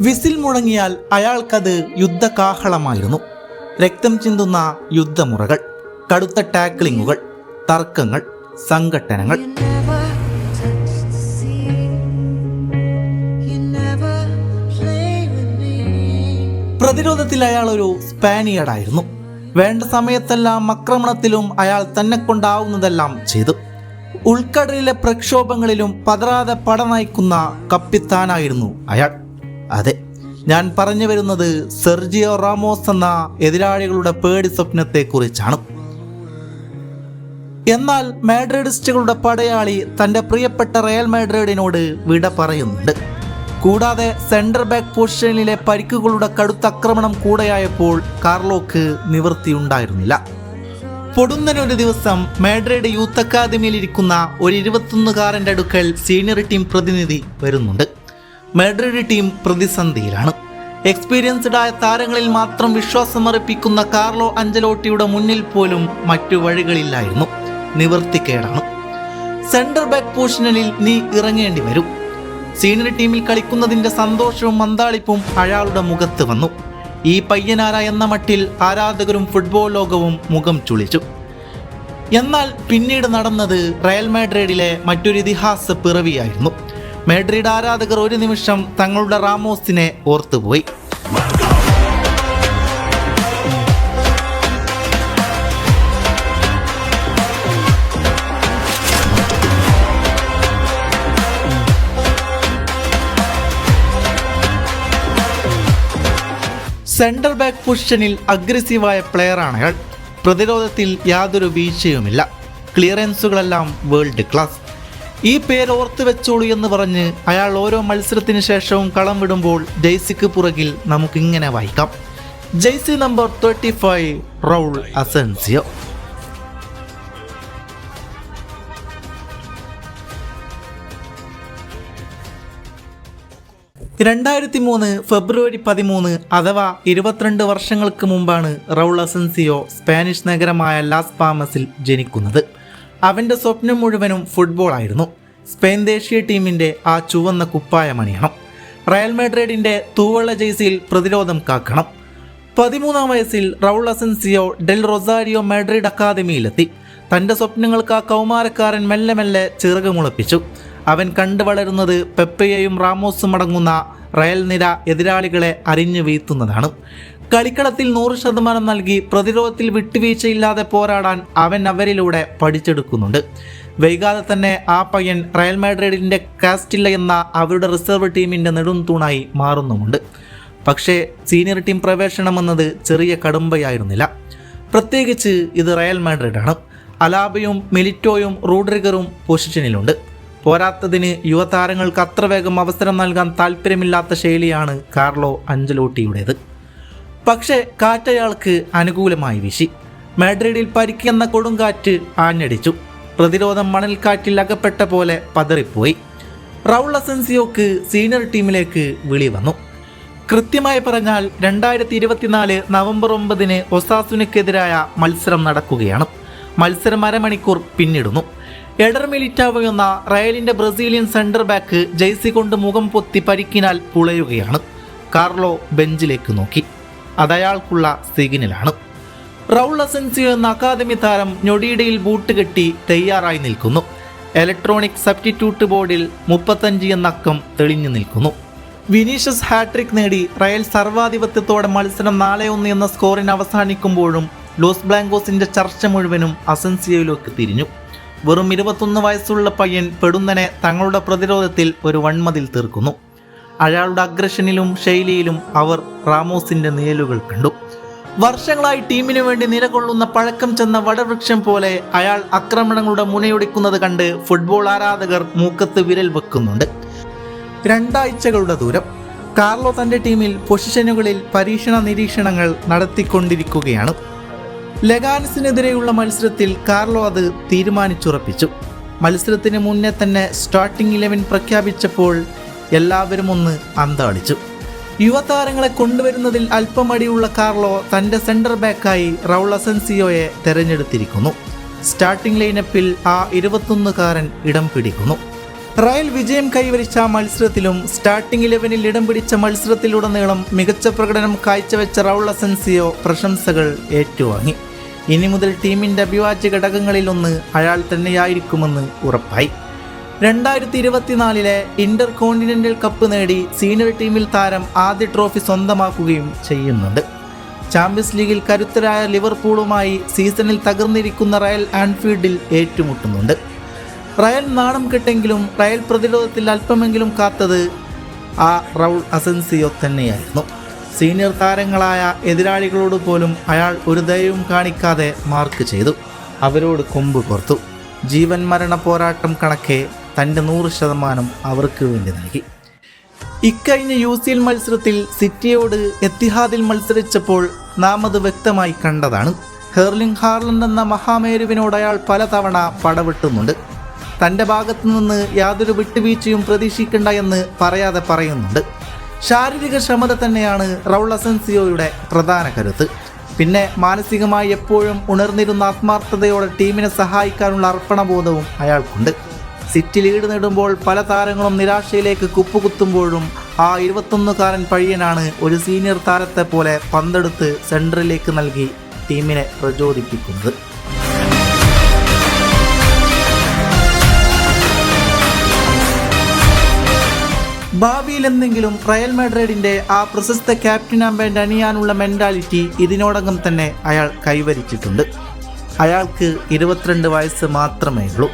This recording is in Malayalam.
വിസിൽ മുഴങ്ങിയാൽ അയാൾക്കത് യുദ്ധകാഹളമായിരുന്നു. രക്തം ചിന്തുന്ന യുദ്ധമുറകൾ കടുത്ത ടാക്ലിങ്ങുകൾ തർക്കങ്ങൾ സംഘട്ടനങ്ങൾ. പ്രതിരോധത്തിൽ അയാൾ ഒരു സ്പാനിയഡായിരുന്നു. വേണ്ട സമയത്തെല്ലാം ആക്രമണത്തിലും അയാൾ തന്നെ കൊണ്ടാവുന്നതെല്ലാം ചെയ്തു. ഉൾക്കടലിലെ പ്രക്ഷോഭങ്ങളിലും പതറാതെ പട നയിക്കുന്ന കപ്പിത്താനായിരുന്നു അയാൾ. അതെ. ഞാൻ പറഞ്ഞു വരുന്നത് സെർജിയോ റാമോസ് എന്ന എതിരാളികളുടെ പേടി സ്വപ്നത്തെക്കുറിച്ചാണ്. എന്നാൽ മാഡ്രിഡിസ്റ്റുകളുടെ പടയാളി തന്റെ പ്രിയപ്പെട്ട റയൽ മാഡ്രിഡിനോട് വിട പറയുന്നുണ്ട്. കൂടാതെ സെന്റർ ബാക്ക് പൊസിഷനിലെ പരിക്കുകളുടെ കടുത്ത ആക്രമണം കൂടെയായപ്പോൾ കാർലോക്ക് നിവൃത്തിയുണ്ടായിരുന്നില്ല. പൊടുന്നനൊരു ദിവസം മാഡ്രിഡ് യൂത്ത് അക്കാദമിയിൽ ഇരിക്കുന്ന ഒരു ഇരുപത്തൊന്നുകാരന്റെ അടുക്കൽ സീനിയർ ടീം പ്രതിനിധി വരുന്നുണ്ട്. മാഡ്രിഡ് ടീം പ്രതിസന്ധിയിലാണ്. എക്സ്പീരിയൻസ്ഡ് ആയ താരങ്ങളിൽ മാത്രം വിശ്വാസം അർപ്പിക്കുന്ന കാർലോ അഞ്ചലോട്ടിയുടെ മുന്നിൽ പോലും മറ്റു വഴികളില്ലായിരുന്നു. നിവർത്തിക്കേടാണ് സെന്റർ ബാക്ക് പൊസിഷനിൽ നീ ഇറങ്ങേണ്ടി വരും. സീനിയർ ടീമിൽ കളിക്കുന്നതിന്റെ സന്തോഷവും മന്താളിപ്പും അയാളുടെ മുഖത്ത് വന്നു. ഈ പയ്യനാര എന്ന മട്ടിൽ ആരാധകരും ഫുട്ബോൾ ലോകവും മുഖം ചുളിച്ചു. എന്നാൽ പിന്നീട് നടന്നത് റയൽ മാഡ്രിഡിലെ മറ്റൊരു ഇതിഹാസ പിറവിയായിരുന്നു. മാഡ്രിഡ് ആരാധകർ ഒരു നിമിഷം തങ്ങളുടെ റാമോസിനെ ഓർത്തുപോയി. സെൻട്രൽ ബാക്ക് പൊസിഷനിൽ അഗ്രസീവായ പ്ലെയറാണ് അയാൾ പ്രതിരോധത്തിൽ യാതൊരു വീഴ്ചയുമില്ല. ക്ലിയറൻസുകളെല്ലാം വേൾഡ് ക്ലാസ് ഈ പേര് ഓർത്ത് വെച്ചോളൂ എന്ന് പറഞ്ഞ് അയാൾ ഓരോ മത്സരത്തിന് ശേഷവും കളം വിടുമ്പോൾ ജെയ്സിക്ക് പുറകിൽ നമുക്കിങ്ങനെ വായിക്കാം. Jaicy number thirty five Raul Asensio. രണ്ടായിരത്തി മൂന്ന് ഫെബ്രുവരി പതിമൂന്ന് അഥവാ ഇരുപത്തിരണ്ട് വർഷങ്ങൾക്ക് മുമ്പാണ് റൗൾ അസൻസിയോ സ്പാനിഷ് നഗരമായ ലാസ് പാമസിൽ ജനിക്കുന്നത്. അവന്റെ സ്വപ്നം മുഴുവനും ഫുട്ബോൾ ആയിരുന്നു. സ്പെയിൻ ദേശീയ ടീമിന്റെ ആ ചുവന്ന കുപ്പായമണിയണം റയൽ മെഡ്രിഡിന്റെ തൂവള്ള ജേഴ്സിയിൽ പ്രതിരോധം കാക്കണം. പതിമൂന്നാം വയസ്സിൽ Raul Asensio Del Rosario Madrid അക്കാദമിയിലെത്തി. തന്റെ സ്വപ്നങ്ങൾക്ക് ആ കൗമാരക്കാരൻ മെല്ലെ മെല്ലെ ചിറകുമുളപ്പിച്ചു അവൻ കണ്ടു വളരുന്നത് പെപ്പയെയും റാമോസും അടങ്ങുന്ന റയൽ നിര എതിരാളികളെ അരിഞ്ഞു വീഴ്ത്തുന്നതാണ്. കളിക്കളത്തിൽ നൂറ് ശതമാനം നൽകി പ്രതിരോധത്തിൽ വിട്ടുവീഴ്ചയില്ലാതെ പോരാടാൻ അവൻ അവരിലൂടെ പഠിച്ചെടുക്കുന്നുണ്ട്. വൈകാതെ തന്നെ ആ പയ്യൻ റയൽ മാഡ്രിഡിന്റെ കാസ്റ്റില്ല എന്ന അവരുടെ റിസർവ് ടീമിന്റെ നെടും തൂണായി മാറുന്നുമുണ്ട്. പക്ഷേ സീനിയർ ടീം പ്രവേശനം എന്നത് ചെറിയ കടുമ്പയായിരുന്നില്ല. പ്രത്യേകിച്ച് ഇത് റയൽ മാഡ്രിഡാണ്. അലാബയും മിലിറ്റോയും റൂഡ്രിഗറും പൊസിഷനിലുണ്ട്. പോരാത്തതിന് യുവതാരങ്ങൾക്ക് അത്ര വേഗം അവസരം നൽകാൻ താല്പര്യമില്ലാത്ത ശൈലിയാണ് കാർലോ അഞ്ചലോട്ടിയുടേത്. പക്ഷേ കാറ്റയാൾക്ക് അനുകൂലമായി വീശി. മാഡ്രിഡിൽ പരിക്കെന്ന കൊടുങ്കാറ്റ് ആഞ്ഞടിച്ചു. പ്രതിരോധം മണൽക്കാറ്റിൽ അകപ്പെട്ട പോലെ പതറിപ്പോയി. റൗൾ അസൻസിയോക്ക് സീനിയർ ടീമിലേക്ക് വിളി വന്നു. കൃത്യമായി പറഞ്ഞാൽ രണ്ടായിരത്തി ഇരുപത്തിനാല് നവംബർ ഒമ്പതിന് ഒസാസുനക്കെതിരായ മത്സരം നടക്കുകയാണ്. മത്സരം അരമണിക്കൂർ പിന്നിടുന്നു. എഡർ മിലിറ്റാവ് എന്ന റയലിന്റെ ബ്രസീലിയൻ സെന്റർ ബാക്ക് ജെയ്സി കൊണ്ട് മുഖം പൊത്തി പരിക്കിനാൽ പുളയുകയാണ്. കാർലോ ബെഞ്ചിലേക്ക് നോക്കി. അതയാൾക്കുള്ള സിഗ്നലാണ്. റൗൾ അസെൻസിയോ എന്ന അക്കാദമി താരം ഞൊടിയിടയിൽ ബൂട്ട് കെട്ടി തയ്യാറായി നിൽക്കുന്നു. ഇലക്ട്രോണിക് സബ്സ്റ്റിറ്റ്യൂട്ട് ബോർഡിൽ മുപ്പത്തഞ്ച് എന്ന അക്കം തെളിഞ്ഞു നിൽക്കുന്നു. വിനീഷ്യസ് ഹാട്രിക് നേടി റയൽ സർവാധിപത്യത്തോടെ മത്സരം നാല് ഒന്ന് എന്ന സ്കോറിന് അവസാനിക്കുമ്പോഴും ലോസ് ബ്ലാങ്കോസിന്റെ ചർച്ച മുഴുവനും അസൻസിയോയിലേക്ക് തിരിഞ്ഞു. വെറും ഇരുപത്തൊന്ന് വയസ്സുള്ള പയ്യൻ പെടുന്നനെ തങ്ങളുടെ പ്രതിരോധത്തിൽ ഒരു വൺമതിൽ തീർക്കുന്നു. അയാളുടെ അഗ്രഷനിലും ശൈലിയിലും അവർ റാമോസിന്റെ നിഴലുകൾ കണ്ടു. വർഷങ്ങളായി ടീമിനു വേണ്ടി നിലകൊള്ളുന്ന പഴക്കം ചെന്ന വടവൃക്ഷം പോലെ അയാൾ ആക്രമണങ്ങളുടെ മുനയൊടിക്കുന്നത് കണ്ട് ഫുട്ബോൾ ആരാധകർ മൂക്കത്ത് വിരൽ വെക്കുന്നുണ്ട്. രണ്ടാഴ്ചകളുടെ ദൂരം. കാർലോ തന്റെ ടീമിൽ പൊസിഷനുകളിൽ പരീക്ഷണ നിരീക്ഷണങ്ങൾ നടത്തിക്കൊണ്ടിരിക്കുകയാണ്. ലഗാനസിനെതിരെയുള്ള മത്സരത്തിൽ കാർലോ അത് തീരുമാനിച്ചുറപ്പിച്ചു. മത്സരത്തിന് മുന്നേ തന്നെ സ്റ്റാർട്ടിംഗ് ഇലവൻ പ്രഖ്യാപിച്ചപ്പോൾ എല്ലാവരും ഒന്ന് അന്താളിച്ചു യുവതാരങ്ങളെ കൊണ്ടുവരുന്നതിൽ അല്പമടിയുള്ള കാർലോ തന്റെ സെന്റർ ബാക്കായി റൗൾ അസൻസിയോയെ തെരഞ്ഞെടുത്തിരിക്കുന്നു. സ്റ്റാർട്ടിംഗ് ലൈനപ്പിൽ ആ ഇരുപത്തൊന്നുകാരൻ ഇടം പിടിക്കുന്നു. റയൽ വിജയം കൈവരിച്ച മത്സരത്തിലും സ്റ്റാർട്ടിംഗ് ഇലവനിൽ ഇടം പിടിച്ച മത്സരത്തിലുടനീളം മികച്ച പ്രകടനം കാഴ്ചവെച്ച റൗൾ അസൻസിയോ പ്രശംസകൾ ഏറ്റുവാങ്ങി. ഇനി മുതൽ ടീമിന്റെ അഭിവാജ്യ ഘടകങ്ങളിലൊന്ന് അയാൾ തന്നെയായിരിക്കുമെന്ന് ഉറപ്പായി. രണ്ടായിരത്തി ഇരുപത്തിനാലിലെ ഇന്റർ കോണ്ടിനെന്റൽ കപ്പ് നേടി സീനിയർ ടീമിൽ താരം ആദ്യ ട്രോഫി സ്വന്തമാക്കുകയും ചെയ്യുന്നുണ്ട്. ചാമ്പ്യൻസ് ലീഗിൽ കരുത്തരായ ലിവർപൂളുമായി സീസണിൽ തകർന്നിരിക്കുന്ന റയൽ ആൻഫീൽഡിൽ ഏറ്റുമുട്ടുന്നുണ്ട്. റയൽ നാണം കിട്ടെങ്കിലും റയൽ പ്രതിരോധത്തിൽ അല്പമെങ്കിലും കാത്തത് ആ റൗൾ അസൻസിയോ തന്നെയായിരുന്നു. സീനിയർ താരങ്ങളായ എതിരാളികളോട് പോലും അയാൾ ഒരു ദയവും കാണിക്കാതെ മാർക്ക് ചെയ്തു. അവരോട് കൊമ്പ് കോർത്തു. ജീവൻ മരണ പോരാട്ടം കണക്കെ തന്റെ നൂറ് ശതമാനം അവർക്ക് വേണ്ടി നൽകി. ഇക്കഴിഞ്ഞ യു സി എൽ മത്സരത്തിൽ സിറ്റിയോട് എത്തിഹാദിൽ മത്സരിച്ചപ്പോൾ നാം അത് വ്യക്തമായി കണ്ടതാണ്. ഹെർലിംഗ് ഹാർലൻഡ് എന്ന മഹാമേരുവിനോട് അയാൾ പലതവണ പടവെട്ടുന്നുണ്ട്. തന്റെ ഭാഗത്തു നിന്ന് യാതൊരു വിട്ടുവീഴ്ചയും പ്രതീക്ഷിക്കണ്ട എന്ന് പറയാതെ പറയുന്നുണ്ട്. ശാരീരിക ക്ഷമത തന്നെയാണ് റൗൾ അസൻസിയോയുടെ പ്രധാന കരുത്ത്. പിന്നെ മാനസികമായി എപ്പോഴും ഉണർന്നിരുന്ന ആത്മാർത്ഥതയോടെ ടീമിനെ സഹായിക്കാനുള്ള അർപ്പണബോധവും അയാൾക്കുണ്ട്. സിറ്റി ലീഡ് നേടുമ്പോൾ പല താരങ്ങളും നിരാശയിലേക്ക് കുപ്പുകുത്തുമ്പോഴും ആ ഇരുപത്തൊന്നുകാരൻ പയ്യനാണ് ഒരു സീനിയർ താരത്തെ പോലെ പന്തെടുത്ത് സെൻട്രലിലേക്ക് നൽകി ടീമിനെ പ്രചോദിപ്പിക്കുന്നത്. ഭാവിയിൽ എന്തെങ്കിലും റയൽ മാഡ്രിഡിന്റെ ആ പ്രശസ്ത ക്യാപ്റ്റൻ അമ്പേന്റെ അണിയാനുള്ള മെന്റാലിറ്റി ഇതിനോടകം തന്നെ അയാൾ കൈവരിച്ചിട്ടുണ്ട്. അയാൾക്ക് ഇരുപത്തിരണ്ട് വയസ്സ് മാത്രമേ ഉള്ളൂ